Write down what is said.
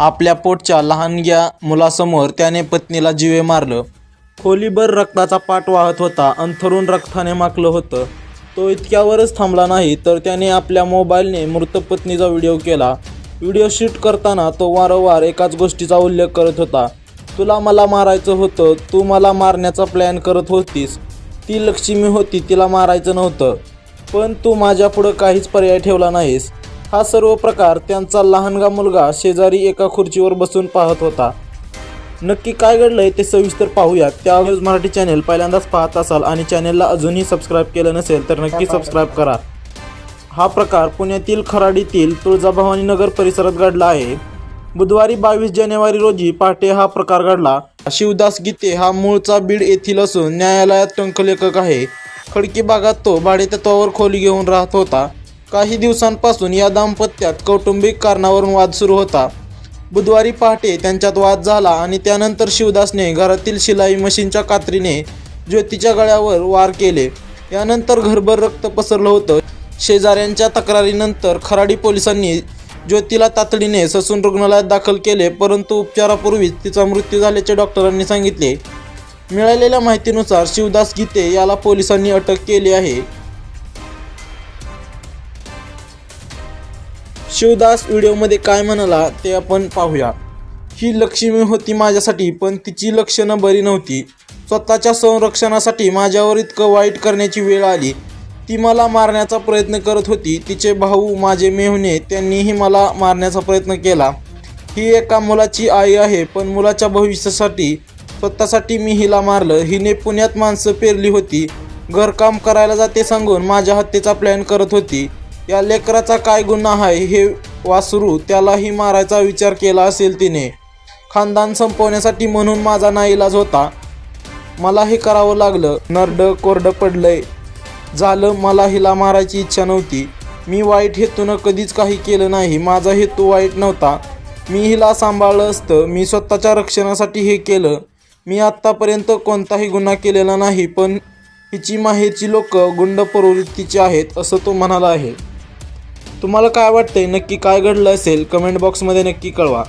आपल्या पोटच्या लहानग्या मुलासमोर त्याने पत्नीला जीवे मारलं. खोलीभर रक्ताचा पाठ वाहत होता अंथरून रक्ताने माकलं होतं. तो इतक्यावरच थांबला नाही तर त्याने आपल्या मोबाईलने मृत पत्नीचा व्हिडिओ केला. व्हिडिओ शूट करताना तो वारंवार एकाच गोष्टीचा उल्लेख करत होता. तुला मला मारायचं होतं तू मला मारण्याचा प्लॅन करत होतीस. ती लक्ष्मी होती तिला मारायचं नव्हतं. पण तू माझ्यापुढं काहीच पर्याय ठेवला नाहीस. हा सर्व प्रकार त्यांचा लहानगा मुलगा शेजारी एका खुर्चीवर बसून पाहत होता. नक्की काय घडलंय ते सविस्तर पाहूयात. त्या न्यूज मराठी चॅनेल पहिल्यांदाच पाहत असाल आणि चॅनेलला अजूनही सबस्क्राईब केलं नसेल तर नक्की सबस्क्राईब करा. हा प्रकार पुण्यातील खराडीतील तुळजाभवानी नगर परिसरात घडला आहे. बुधवारी बावीस जानेवारी रोजी पहाटे हा प्रकार घडला. शिवदास गीते हा मूळचा बीड येथील असून न्यायालयात टंकलेखक आहे. खडकी भागात तो भाडेतत्वावर खोली घेऊन राहत होता. काही दिवसांपासून या दाम्पत्यात कौटुंबिक कारणावरून वाद सुरू होता. बुधवारी पहाटे त्यांच्यात वाद झाला आणि त्यानंतर शिवदासने घरातील शिलाई मशीनच्या कात्रीने ज्योतीच्या गळ्यावर वार केले. यानंतर घरभर रक्त पसरलं होतं. शेजाऱ्यांच्या तक्रारीनंतर खराडी पोलिसांनी ज्योतीला तातडीने ससून रुग्णालयात दाखल केले परंतु उपचारापूर्वीच तिचा मृत्यू झाल्याचे डॉक्टरांनी सांगितले. मिळालेल्या माहितीनुसार शिवदास गीते याला पोलिसांनी अटक केली आहे. शिवदास व्हिडिओमध्ये काय म्हणाला ते आपण पाहूया. ही लक्ष्मी होती माझ्यासाठी पण तिची लक्षणं बरी नव्हती. स्वतःच्या संरक्षणासाठी माझ्यावर इतकं वाईट करण्याची वेळ आली. ती मला मारण्याचा प्रयत्न करत होती. तिचे भाऊ माझे मेहुणे त्यांनीही मला मारण्याचा प्रयत्न केला. ही एका मुलाची आई आहे पण मुलाच्या भविष्यासाठी स्वतःसाठी मी हिला मारलं. हिने पुण्यात माणसं पेरली होती. घरकाम करायला जाते सांगून माझ्या हत्येचा प्लॅन करत होती. या लेकराचा काय गुन्हा आहे हे वासरू त्यालाही मारायचा विचार केला असेल तिने. खानदान संपवण्यासाठी म्हणून माझा नाईलाज होता. मला हे करावं लागलं. नरडं कोरडं पडलंय. झालं मला हिला मारायची इच्छा नव्हती. मी वाईट हेतूनं कधीच काही केलं नाही. माझा हेतू वाईट नव्हता. मी हिला सांभाळलं असतं. मी स्वतःच्या रक्षणासाठी हे केलं. मी आत्तापर्यंत कोणताही गुन्हा केलेला नाही पण हिची माहेरची लोक गुंड प्रवृत्तीची आहेत असं तो म्हणाला आहे. तुम्हाला काय वाटतंय? नक्की काय घडलं असेल? कमेंट बॉक्समध्ये नक्की कळवा.